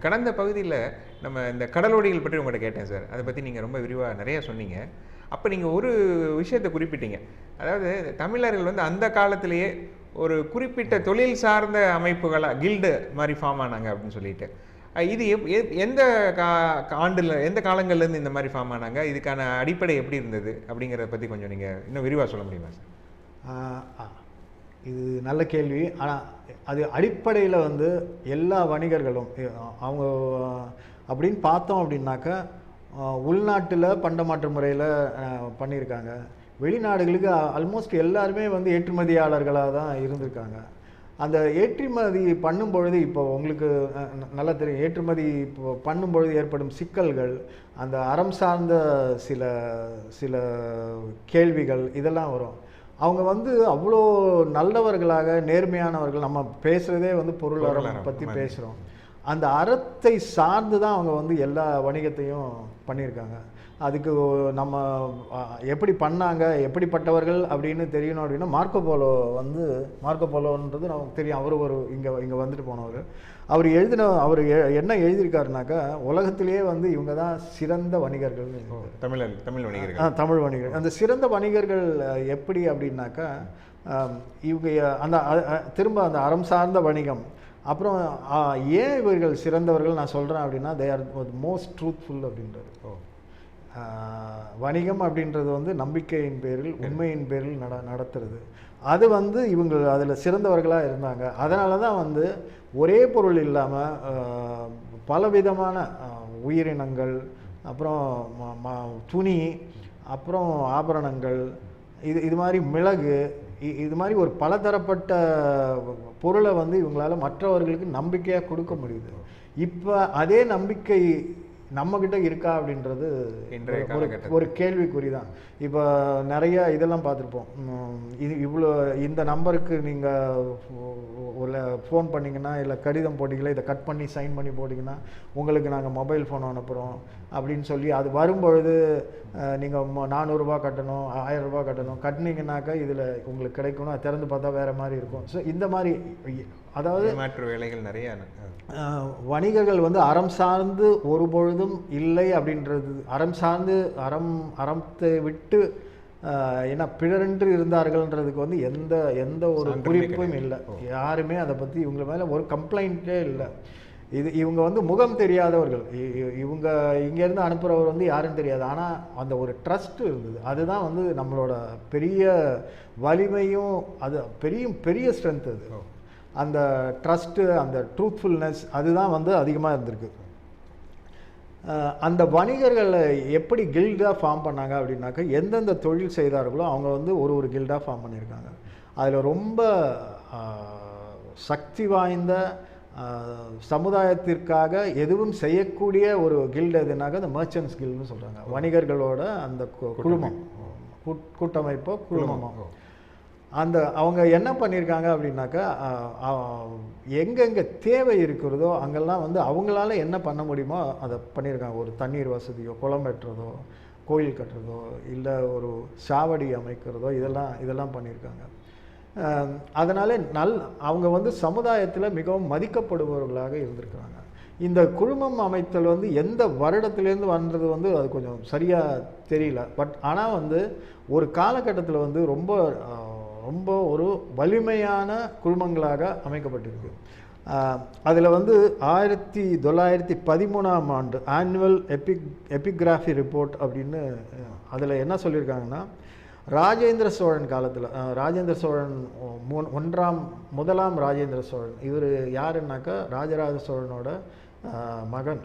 கடந்த பகுதியில் நம்ம இந்த கடலோடிகள் பற்றி உங்கள்கிட்ட கேட்டேன் சார். அதை பற்றி நீங்கள் ரொம்ப விரிவாக நிறையா சொன்னீங்க. அப்போ நீங்கள் ஒரு விஷயத்தை குறிப்பிட்டீங்க. அதாவது தமிழர்கள் வந்து அந்த காலத்திலேயே ஒரு குறிப்பிட்ட தொழில் சார்ந்த அமைப்புகளாக கில்டு மாதிரி ஃபார்ம் ஆனாங்க அப்படின்னு சொல்லிட்டு. இது எப்- எந்த கா ஆண்டில் எந்த காலங்கள்லேருந்து இந்த மாதிரி ஃபார்ம் ஆனாங்க? இதுக்கான அடிப்படை எப்படி இருந்தது? அப்படிங்கிறத பற்றி கொஞ்சம் நீங்கள் இன்னும் விரிவாக சொல்ல முடியுமா சார்? இது நல்ல கேள்வி. ஆனால் அது அடிப்படையில் வந்து எல்லா வணிகர்களும் அவங்க அப்படின்னு பார்த்தோம் அப்படின்னாக்கா உள்நாட்டில் பண்டமாற்று முறையில் பண்ணியிருக்காங்க. வெளிநாடுகளுக்கு ஆல்மோஸ்ட் எல்லாருமே வந்து ஏற்றுமதியாளர்களாக தான் இருந்திருக்காங்க. அந்த ஏற்றுமதி பண்ணும் பொழுது இப்போ உங்களுக்கு நல்லா தெரியும். ஏற்றுமதி இப்போ பண்ணும் பொழுது ஏற்படும் சிக்கல்கள் அந்த அறம் சார்ந்த சில சில கேள்விகள் இதெல்லாம் வரும். அவங்க வந்து அவ்வளோ நல்லவர்களாக நேர்மையானவர்கள் நம்ம பேசுகிறதே வந்து பொருள் அறம் பொருள் அறம், பற்றி. பேசுகிறோம் அந்த அறத்தை சார்ந்து தான் அவங்க வந்து எல்லா வணிகத்தையும் பண்ணியிருக்காங்க அதுக்கு நம்ம எப்படி பண்ணாங்க எப்படிப்பட்டவர்கள் அப்படின்னு தெரியணும் அப்படின்னா மார்க்கோ போலோ வந்து மார்க்கோ போலோன்றது நமக்கு தெரியும். அவர் ஒரு இங்கே இங்கே வந்துட்டு போனவர். அவர் எழுதின அவர் எ- என்ன எழுதியிருக்காருனாக்கா உலகத்திலேயே வந்து இவங்க தான் சிறந்த வணிகர்கள் தமிழர் தமிழ் ஆ, வணிகர்கள். தமிழ் வணிகர்கள். அந்த சிறந்த வணிகர்கள் எப்படி அப்படின்னாக்கா இவங்க அந்த திரும்ப அந்த அறம் சார்ந்த வணிகம். அப்புறம் ஆ, ஏன் இவர்கள் சிறந்தவர்கள்? நான் சொல்கிறேன் அப்படின்னா தே ஆர் மோஸ்ட் ட்ரூத்ஃபுல் அப்படின்றது ஓ. ஆ, வணிகம் அப்படின்றது வந்து நம்பிக்கையின் பேரில் உண்மையின் பேரில் நட நடத்துறது. அது வந்து இவங்க அதில் சிறந்தவர்களாக இருந்தாங்க. அதனால தான் வந்து ஒரே பொருள் இல்லாமல் பலவிதமான உயிரினங்கள் அப்புறம் துணி அப்புறம் ஆபரணங்கள் இது இது மாதிரி மிளகு இ- இது மாதிரி ஒரு பலதரப்பட்ட பொருளை வந்து இவங்களால் மற்றவர்களுக்கு நம்பிக்கையாக கொடுக்க முடியுது. இப்போ அதே நம்பிக்கை நம்மக்கிட்ட இருக்கா அப்படின்றது இன்றைய ஒரு- கேள்விக்குறி தான் இப்போ நிறைய இதெல்லாம் பார்த்துருப்போம். இது இவ்வளோ இந்த நம்பருக்கு நீங்கள் ஒரு ஃபோன் பண்ணிங்கன்னா இல்லை கடிதம் போட்டிங்களா இதை கட் பண்ணி சைன் பண்ணி போட்டிங்கன்னா உங்களுக்கு நாங்கள் மொபைல் ஃபோன் அனுப்புகிறோம் அப்படின்னு சொல்லி அது வரும்பொழுது நீங்கள் நானூறுரூவா கட்டணும் ஆயிரரூபா கட்டணும். கட்டினீங்கன்னாக்கா இதில் உங்களுக்கு கிடைக்கணும். அது திறந்து பார்த்தா வேறு மாதிரி இருக்கும். ஸோ இந்த மாதிரி அதாவது ஏமாற்று வேலைகள் நிறைய வணிகர்கள் வந்து அறம் சார்ந்து ஒரு பொழுதும் இல்லை அப்படின்றது அறம் சார்ந்து அறம் அறத்தை விட்டு அஹ், என்ன பிறரென்று இருந்தார்கள்ன்றதுக்கு வந்து எந்த எந்த ஒரு குறிப்பும். இல்லை. யாருமே அதை பற்றி இவங்க மேலே ஒரு கம்ப்ளைண்ட்டே இல்லை. இது இவங்க வந்து முகம் தெரியாதவர்கள். இவங்க இங்கேருந்து அனுப்புகிறவர் வந்து யாருன்னு தெரியாது. ஆனால் அந்த ஒரு ட்ரஸ்ட் இருந்தது. அதுதான் வந்து நம்மளோட பெரிய வலிமையும் அது பெரிய பெரிய ஸ்ட்ரென்த் அது. அந்த ட்ரஸ்ட்டு அந்த ட்ரூத்ஃபுல்னஸ் அதுதான் வந்து அதிகமாக இருந்திருக்கு. அந்த வணிகர்களை எப்படி கில்டாக ஃபார்ம் பண்ணாங்க அப்படின்னாக்கா எந்தெந்த தொழில் செய்தார்களோ அவங்க வந்து ஒரு ஒரு கில்டாக ஃபார்ம் பண்ணியிருக்காங்க. அதில் ரொம்ப சக்தி வாய்ந்த சமுதாயத்திற்காக எதுவும் செய்யக்கூடிய ஒரு கில்டு எதுனாக்க அந்த மர்ச்சன்ட்ஸ் கில்டுன்னு சொல்கிறாங்க வணிகர்களோட அந்த குழுமம். கூட்- கூட்டமைப்போ குழுமமோ. அந்த அவங்க என்ன பண்ணியிருக்காங்க அப்படின்னாக்கா எங்கெங்கே தேவை இருக்கிறதோ அங்கெல்லாம் வந்து அவங்களால என்ன பண்ண முடியுமோ அதை பண்ணியிருக்காங்க ஒரு தண்ணீர் வசதியோ குளம் வெட்டுறதோ கோயில் கட்டுறதோ இல்லை ஒரு சாவடி அமைக்கிறதோ இதெல்லாம் இதெல்லாம் பண்ணியிருக்காங்க அதனால் நல் அவங்க வந்து சமுதாயத்தில் மிகவும் மதிக்கப்படுபவர்களாக இருந்திருக்கிறாங்க. இந்த குழுமம் அமைத்தல் வந்து எந்த வருடத்துலேருந்து வந்தது வந்து அது கொஞ்சம் சரியாக தெரியல. பட் ஆனால் வந்து ஒரு காலகட்டத்தில் வந்து ரொம்ப ரொம்ப ஒரு வலிமையான குழுமங்களாக அமைக்கப்பட்டிருக்கு. அதில் வந்து ஆயிரத்தி தொள்ளாயிரத்தி பதிமூணாம் ஆண்டு ஆனுவல் எபிக் எபிகிராஃபி ரிப்போர்ட் அப்படின்னு அதில் என்ன சொல்லியிருக்காங்கன்னா ராஜேந்திர சோழன் காலத்தில் ராஜேந்திர சோழன் மூ- ஒன்றாம் முதலாம் ராஜேந்திர சோழன். இவர் யாருன்னாக்கா ராஜராஜ சோழனோட மகன்.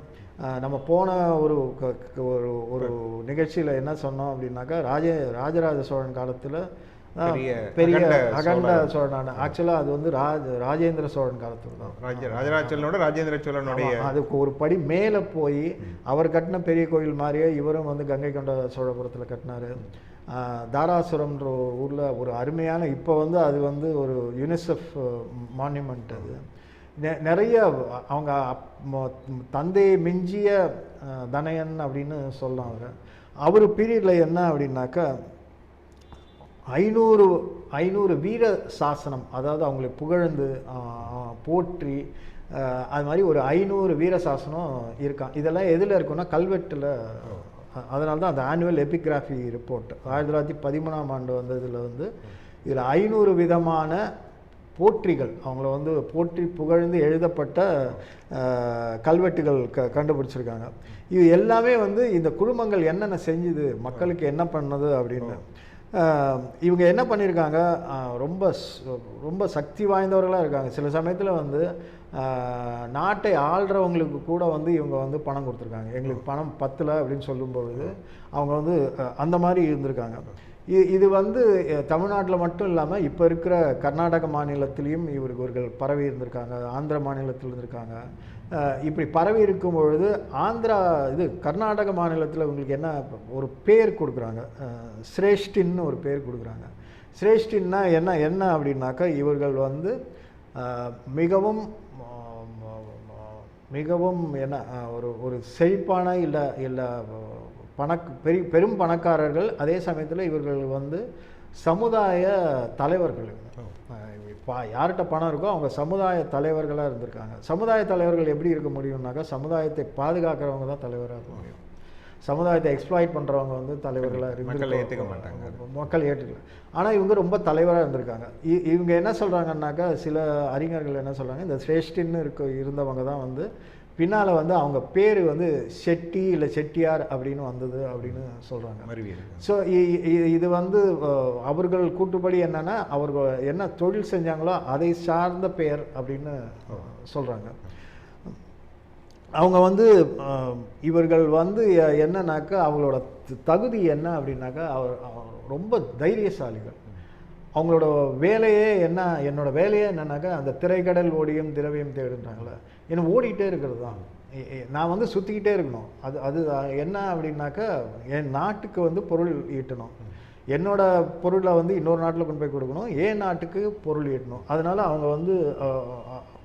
நம்ம போன ஒரு ஒரு நிகழ்ச்சியில் என்ன சொன்னோம் அப்படின்னாக்கா ராஜ ராஜராஜ சோழன் காலத்தில் பெரிய அகண்ட அகண்ட சோழன். சோழனான. ஆக்சுவலாக அது வந்து ராஜ ராஜேந்திர சோழன் காலத்தில் தான். ராஜ ராஜராஜ சோழனோட ராஜேந்திர சோழனுடைய அதுக்கு ஒரு படி மேலே போய் அவர் கட்டின பெரிய கோயில் மாதிரியே இவரும் வந்து கங்கை கொண்ட சோழபுரத்தில் கட்டினாரு. தாராசுரம்ன்ற ஊரில் ஒரு அருமையான இப்போ வந்து அது வந்து ஒரு யுனிசெஃப் மான்யூமெண்ட் அது. நெ- நிறைய அவங்க தந்தையை மிஞ்சிய தனயன் அப்படின்னு சொல்லலாம் அவர். அவர் பீரியடில் என்ன அப்படின்னாக்கா ஐநூறு ஐநூறு வீர சாசனம் அதாவது அவங்களை புகழ்ந்து போற்றி அது மாதிரி ஒரு ஐநூறு வீர சாசனம் இருக்கான். இதெல்லாம் எதில் இருக்குன்னா கல்வெட்டில் அதனால தான் அந்த ஆனுவல் எபிகிராஃபி ரிப்போர்ட் ஆயிரத்தி தொள்ளாயிரத்தி பதிமூணாம் ஆண்டு வந்ததில் வந்து இதில் ஐநூறு விதமான போற்றிகள் அவங்கள வந்து போற்றி புகழ்ந்து எழுதப்பட்ட கல்வெட்டுகள் க கண்டுபிடிச்சிருக்காங்க. இது எல்லாமே வந்து இந்த குழுமங்கள் என்னென்ன செஞ்சுது மக்களுக்கு என்ன பண்ணது அப்படின்னு. இவங்க என்ன பண்ணியிருக்காங்க ரொம்ப ரொம்ப சக்தி வாய்ந்தவர்களாக இருக்காங்க. சில சமயத்தில் வந்து நாட்டை ஆள்றவங்களுக்கு கூட வந்து இவங்க வந்து பணம் கொடுத்துருக்காங்க. எங்களுக்கு பணம் பத்தலை அப்படின்னு சொல்லும் பொழுது அவங்க வந்து அந்த மாதிரி இருந்திருக்காங்க. இது இது வந்து தமிழ்நாட்டில் மட்டும் இல்லாமல் இப்போ இருக்கிற கர்நாடக மாநிலத்திலையும் இவர்கள் பரவி இருந்திருக்காங்க. ஆந்திர மாநிலத்தில் இருந்திருக்காங்க. இப்படி பரவி இருக்கும் பொழுது ஆந்திரா இது கர்நாடக மாநிலத்தில் உங்களுக்கு என்ன ஒரு பேர் கொடுக்குறாங்க. சிரேஷ்டின்னு ஒரு பேர் கொடுக்குறாங்க. சிரேஷ்டின்னா என்ன என்ன அப்படின்னாக்கா இவர்கள் வந்து மிகவும் மிகவும் என்ன ஒரு ஒரு செழிப்பான இல்லை இல்லை பணக் பெரிய பெரும் பணக்காரர்கள் அதே சமயத்தில் இவர்கள் வந்து சமுதாய தலைவர்கள் இப்போ யார்கிட்ட பணம் இருக்கோ அவங்க சமுதாய தலைவர்களாக இருந்திருக்காங்க. சமுதாய தலைவர்கள் எப்படி இருக்க முடியும்னாக்கா சமுதாயத்தை பாதுகாக்கிறவங்க தான் தலைவராக இருக்க முடியும். சமுதாயத்தை எக்ஸ்ப்ளாய்ட் பண்ணுறவங்க வந்து தலைவர்களாக மக்களை ஏத்துக்க மாட்டாங்க. மக்கள் ஏற்றுக்கல ஆனால் இவங்க ரொம்ப தலைவராக இருந்திருக்காங்க. இவங்க என்ன சொல்கிறாங்கன்னாக்கா சில அறிஞர்கள் என்ன சொல்கிறாங்க இந்த சிரேஷ்டின்னு இருக்க இருந்தவங்க தான் வந்து பின்னால் வந்து அவங்க பேர் வந்து செட்டி இல்லை செட்டியார் அப்படின்னு வந்தது அப்படின்னு சொல்கிறாங்க ஸோ இது வந்து அவர்கள் கூட்டுப்படி என்னன்னா அவர்கள் என்ன தொழில் செஞ்சாங்களோ அதை சார்ந்த பெயர் அப்படின்னு சொல்கிறாங்க அவங்க வந்து இவர்கள் வந்து என்னன்னாக்கா அவங்களோட தகுதி என்ன அப்படின்னாக்கா அவர் ரொம்ப தைரியசாலிகள். அவங்களோட வேலையே என்ன என்னோட வேலையே என்னன்னாக்கா அந்த திரைக்கடல் ஓடியும் திரவியம் தேடுன்றாங்களே என்ன ஓடிட்டே இருக்கிறது தான். நான் வந்து சுற்றிக்கிட்டே இருக்கணும். அது அது என்ன அப்படின்னாக்கா என் நாட்டுக்கு வந்து பொருள் ஈட்டணும். என்னோட பொருளை வந்து இன்னொரு நாட்டில் கொண்டு போய் கொடுக்கணும். என் நாட்டுக்கு பொருள் ஈட்டணும். அதனால அவங்க வந்து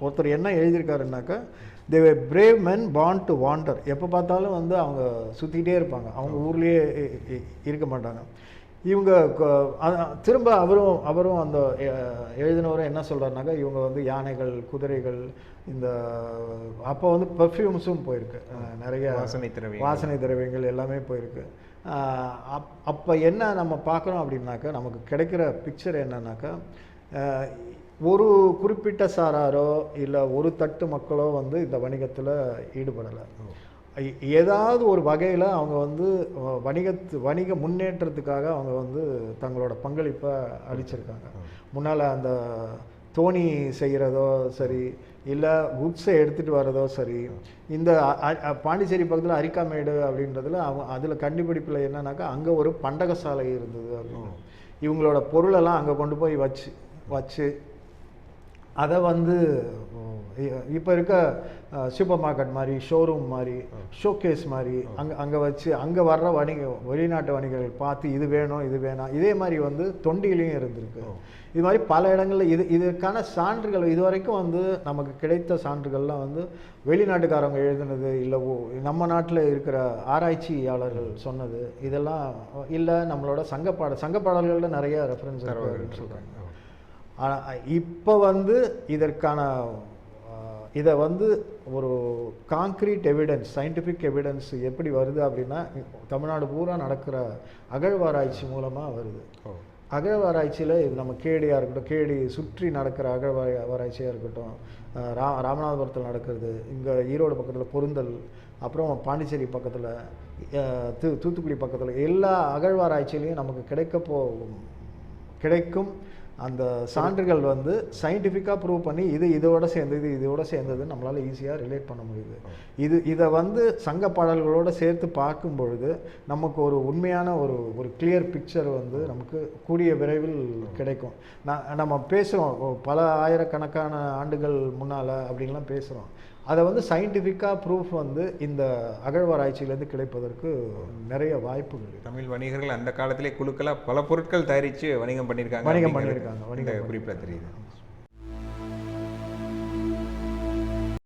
ஒருத்தர் என்ன எழுதியிருக்காருன்னாக்கா the brave men born to wander எப்போ பார்த்தாலும் வந்து அவங்க சுற்றிக்கிட்டே இருப்பாங்க. அவங்க ஊர்லேயே இருக்க மாட்டாங்க. இவங்க திரும்ப அவரும் அவரும் அந்த எழுதினவரும் என்ன சொல்றாருனாக்கா இவங்க வந்து யானைகள் குதிரைகள் இந்த அப்போ வந்து பெர்ஃப்யூம்ஸும் போயிருக்கு. நிறைய வாசனை திரவியங்கள். வாசனை திரவியங்கள் எல்லாமே போயிருக்கு. அப் அப்போ என்ன நம்ம பார்க்குறோம் அப்படின்னாக்கா நமக்கு கிடைக்கிற பிக்சர் என்னன்னாக்கா ஒரு குறிப்பிட்ட சாராரோ இல்லை ஒரு தட்டு மக்களோ வந்து இந்த வணிகத்தில் ஈடுபடலை. ஏதாவது ஒரு வகையில் அவங்க வந்து வணிகத்து வணிக முன்னேற்றத்துக்காக அவங்க வந்து தங்களோட பங்களிப்பை அளிச்சிருக்காங்க. முன்னால் அந்த தோணி செய்கிறதோ சரி இல்லை குட்ஸை எடுத்துகிட்டு வர்றதோ சரி இந்த பாண்டிச்சேரி பக்கத்தில் அரிக்காமேடு அப்படின்றதுல அவங்க அதில் கண்டுபிடிப்பில் என்னன்னாக்கா அங்கே ஒரு பண்டகசாலை இருந்தது அப்படின்னு. இவங்களோட பொருளெல்லாம் அங்கே கொண்டு போய் வச்சு வச்சு அதை வந்து இப்போ இருக்க சூப்பர் மார்க்கெட் மாதிரி ஷோரூம் மாதிரி ஷோகேஸ் மாதிரி அங்கே அங்கே வச்சு அங்கே வர்ற வணிக வெளிநாட்டு வணிகர்கள் பார்த்து இது வேணும் இது வேணாம் இதே மாதிரி வந்து தொண்டிலையும் இருந்திருக்கு. இது மாதிரி பல இடங்களில் இது இதற்கான சான்றுகள் இது வரைக்கும் வந்து நமக்கு கிடைத்த சான்றுகள்லாம் வந்து வெளிநாட்டுக்காரங்க எழுதுனது இல்லை நம்ம நாட்டில் இருக்கிற ஆராய்ச்சியாளர்கள் சொன்னது இதெல்லாம் இல்லை நம்மளோட சங்கப்பாட சங்கப்பாடல்களில் நிறைய ரெஃபரன்ஸ் சொல்கிறாங்க ஆனால் இப்போ வந்து இதற்கான இதை வந்து ஒரு காங்க்ரீட் எவிடன்ஸ் சயின்டிஃபிக் எவிடன்ஸ் எப்படி வருது அப்படின்னா தமிழ்நாடு பூரா நடக்கிற அகழ்வாராய்ச்சி மூலமாக வருது. அகழ்வாராய்ச்சியில் இது நம்ம கேடியாக இருக்கட்டும் கேடி சுற்றி நடக்கிற அகழ்வாராய்ச்சியாக இருக்கட்டும் ரா ராமநாதபுரத்தில் நடக்கிறது இங்கே ஈரோடு பக்கத்தில் பொருந்தல் அப்புறம் பாண்டிச்சேரி பக்கத்தில் தூ தூத்துக்குடி பக்கத்தில் எல்லா அகழ்வாராய்ச்சியிலையும் நமக்கு கிடைக்க போகும் கிடைக்கும் அந்த சான்றுகள் வந்து சயின்டிஃபிக்காக ப்ரூவ் பண்ணி இது இதோட சேர்ந்தது இதோட சேர்ந்தது நம்மளால் ஈஸியாக ரிலேட் பண்ண முடியுது. இது இதை வந்து சங்க பாடல்களோடு சேர்த்து பார்க்கும் பொழுது நமக்கு ஒரு உண்மையான ஒரு ஒரு கிளியர் பிக்சர் வந்து நமக்கு கூடிய விரைவில் கிடைக்கும். நான் நம்ம பேசுகிறோம் பல ஆயிரக்கணக்கான ஆண்டுகள் முன்னால் அப்படின்லாம் பேசுகிறோம் அதை வந்து சயின்டிஃபிக்காக ப்ரூஃப் வந்து இந்த அகழ்வாராய்ச்சியிலேருந்து கிடைப்பதற்கு நிறைய வாய்ப்புகள். தமிழ் வணிகர்கள் அந்த காலத்திலே குழுக்களா பல பொருட்கள் தயாரிச்சு வணிகம் பண்ணியிருக்காங்க வணிகம் பண்ணியிருக்காங்க, வணிகம் குறிப்பில் தெரியுது